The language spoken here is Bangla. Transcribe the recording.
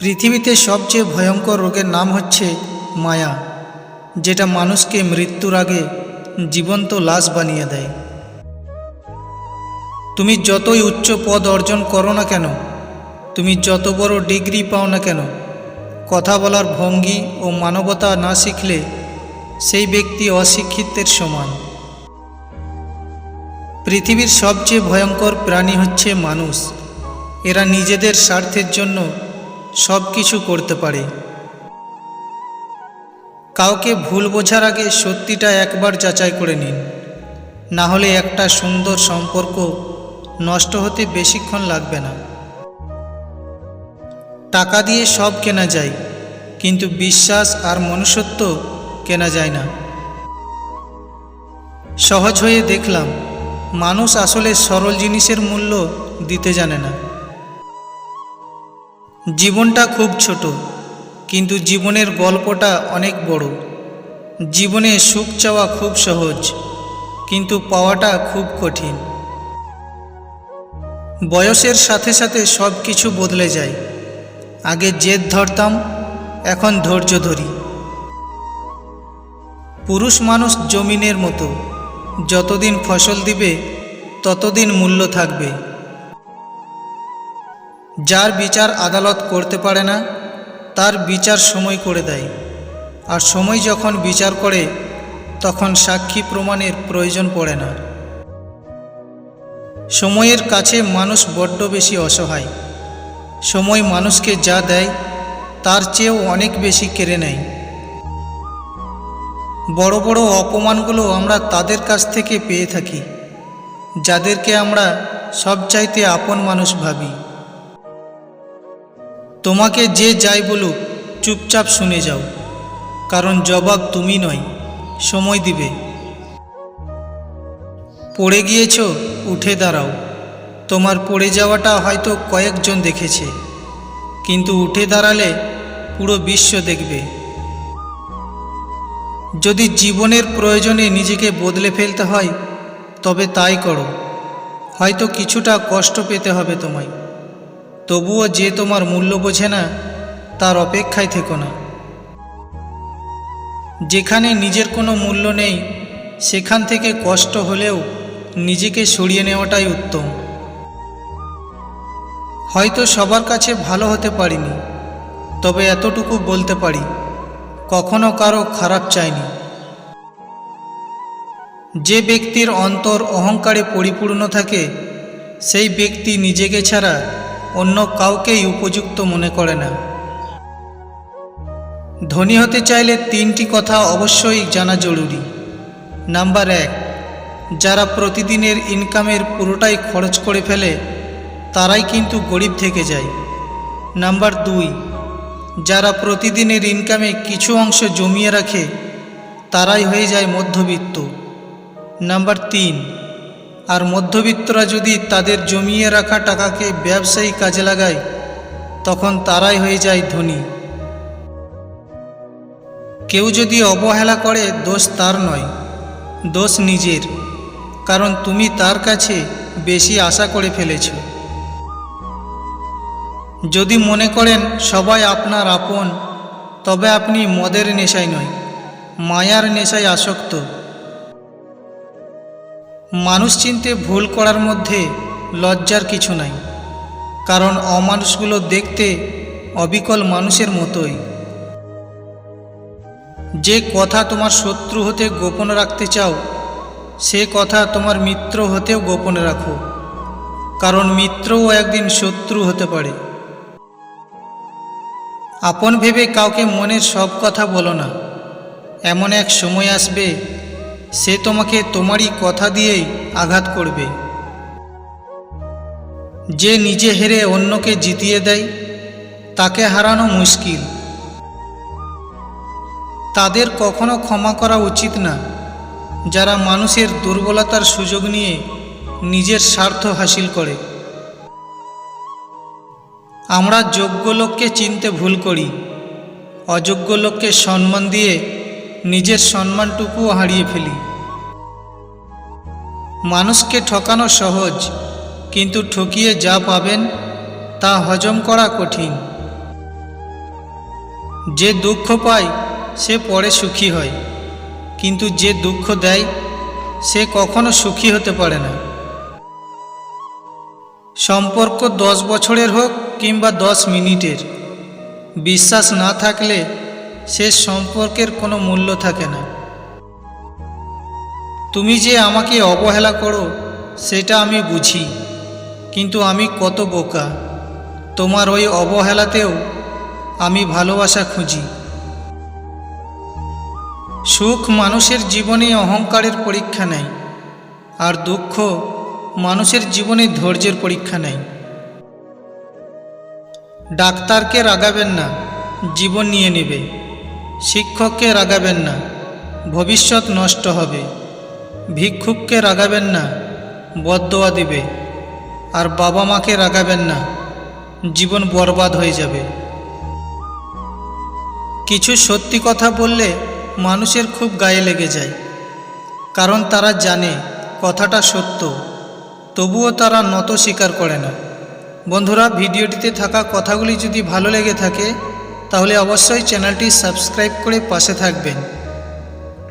পৃথিবীতে সবচেয়ে ভয়ঙ্কর রোগের নাম হচ্ছে মায়া, যেটা মানুষকে মৃত্যুর আগে জীবন্ত লাশ বানিয়ে দেয়। তুমি যতই উচ্চ পদ অর্জন করো না কেন, তুমি যত বড় ডিগ্রি পাও না কেন, কথা বলার ভঙ্গি ও মানবতা না শিখলে সেই ব্যক্তি অশিক্ষিতের সমান। পৃথিবীর সবচেয়ে ভয়ঙ্কর প্রাণী হচ্ছে মানুষ। এরা নিজেদের স্বার্থের জন্য সব কিছু করতে পারে। কাউকে ভুল বোঝার আগে সত্যিটা একবার যাচাই করে নিন। না হলে একটা সুন্দর সম্পর্ক নষ্ট হতে বেশিক্ষণ লাগবে না। টাকা দিয়ে সব কেনা যায়, কিন্তু বিশ্বাস আর মনুষ্যত্ব কেনা যায় না। সহজ হয়ে দেখলাম, মানুষ আসলে সরল জিনিসের মূল্য দিতে জানে না। জীবনটা খুব ছোট, কিন্তু জীবনের গল্পটা অনেক বড়। জীবনে সুখ চাওয়া খুব সহজ, কিন্তু পাওয়াটা খুব কঠিন। বয়সের সাথে সাথে সব কিছু বদলে যায়। আগে জেদ ধরতাম, এখন ধৈর্য ধরি। পুরুষ মানুষ জমিনের মতো, যতদিন ফসল দিবে, ততদিন মূল্য থাকবে। যার বিচার আদালত করতে পারে না, তার বিচার সময় করে দেয়। আর সময় যখন বিচার করে, তখন সাক্ষী প্রমাণের প্রয়োজন পড়ে না। সময়ের কাছে মানুষ বড্ড বেশি অসহায়। সময় মানুষকে যা দেয়, তার চেয়েও অনেক বেশি কেড়ে নেয়। বড় বড় অপমানগুলো আমরা তাদের কাছ থেকে পেয়ে থাকি, যাদেরকে আমরা সবচাইতে আপন মানুষ ভাবি। তোমাকে যে যাই বলুক, চুপচাপ শুনে যাও। কারণ জবাব তুমি নয়, সময় দিবে। পড়ে গিয়েছ, উঠে দাঁড়াও। তোমার পড়ে যাওয়াটা হয়তো কয়েকজন দেখেছে। কিন্তু উঠে দাঁড়ালে পুরো বিশ্ব দেখবে। যদি জীবনের প্রয়োজনে নিজেকে বদলে ফেলতে হয়, তবে তাই করো। হয়তো কিছুটা কষ্ট পেতে হবে তোমায়। তবুও যে তোমার মূল্য বোঝে না, তার অপেক্ষায় থেকো না। যেখানে নিজের কোনো মূল্য নেই, সেখান থেকে কষ্ট হলেও নিজেকে সরিয়ে নেওয়াটাই উত্তম। হয়তো সবার কাছে ভালো হতে পারিনি, তবে এতটুকু বলতে পারি, কখনো কারও খারাপ চাইনি। যে ব্যক্তির অন্তর অহংকারে পরিপূর্ণ থাকে, সেই ব্যক্তি নিজেকে ছাড়া অন্য কাউকেই উপযুক্ত মনে করে না। ধনী হতে চাইলে তিনটি কথা অবশ্যই জানা জরুরি। নাম্বার এক, যারা প্রতিদিনের ইনকামের পুরোটাই খরচ করে ফেলে, তারাই কিন্তু গরিব থেকে যায়। নাম্বার দুই, যারা প্রতিদিনের ইনকামে কিছু অংশ জমিয়ে রাখে, তারাই হয়ে যায় মধ্যবিত্ত। নাম্বার তিন আর মধ্যবিত্তরা যদি তাদের জমিয়ে রাখা টাকাকে ব্যবসায়ী কাজে লাগায়, তখন তারাই হয়ে যায় ধনী। কেউ যদি অবহেলা করে, দোষ তার নয়, দোষ নিজের, কারণ তুমি তার কাছে বেশি আশা করে ফেলেছ। যদি মনে করেন, সবাই আপনার আপন, তবে আপনি মদের নেশায় নয়, মায়ার নেশায় আসক্ত। মানুষ চিনতে ভুল করার মধ্যে লজ্জার কিছু নাই, কারণ অমানুষগুলো দেখতে অবিকল মানুষের মতোই। যে কথা তোমার শত্রু হতে গোপন রাখতে চাও, সে কথা তোমার মিত্র হতেও গোপনে রাখো, কারণ মিত্রও একদিন শত্রু হতে পারে। আপন ভেবে কাউকে মনের সব কথা বলো না, এমন এক সময় আসবে সে তোমাকে তোমারই কথা দিয়েই আঘাত করবে। যে নিজে হেরে অন্যকে জিতিয়ে দেয়, তাকে হারানো মুশকিল। তাদের কখনো ক্ষমা করা উচিত না, যারা মানুষের দুর্বলতার সুযোগ নিয়ে নিজের স্বার্থ হাসিল করে। আমরা যোগ্য লোককে চিনতে ভুল করি, অযোগ্য লোককে সম্মান দিয়ে নিজের সম্মানটুকুও হারিয়ে ফেলি। মানুষকে ঠকানো সহজ, কিন্তু ঠকিয়ে যা পাবেন, তা হজম করা কঠিন। যে দুঃখ পায়, সে পরে সুখী হয়, কিন্তু যে দুঃখ দেয়, সে কখনো সুখী হতে পারে না। সম্পর্ক দশ বছরের হোক কিংবা দশ মিনিটের, বিশ্বাস না থাকলে সে সম্পর্কের কোনো মূল্য থাকে না। তুমি যে আমাকে অবহেলা করো, সেটা আমি বুঝি, কিন্তু আমি কত বোকা। তোমার ওই অবহেলাতেও আমি ভালোবাসা খুঁজি। সুখ মানুষের জীবনে অহংকারের পরীক্ষা নেয়, আর দুঃখ মানুষের জীবনে ধৈর্যের পরীক্ষা নেয়। ডাক্তারকে রাগাবেন না, জীবন নিয়ে নেবে। শিক্ষককে রাগাবেন না, ভবিষ্যৎ নষ্ট হবে। ভিক্ষুককে রাগাবেন না, বদদোয়া দিবে। আর বাবা মাকে রাগাবেন না, জীবন বরবাদ হয়ে যাবে। কিছু সত্যি কথা বললে মানুষের খুব গায়ে লেগে যায়, কারণ তারা জানে কথাটা সত্য, তবুও তারা নত স্বীকার করে না। বন্ধুরা, ভিডিওটিতে থাকা কথাগুলি যদি ভালো লেগে থাকে তাহলে অবশ্যই চ্যানেলটি সাবস্ক্রাইব করে পাশে থাকবেন।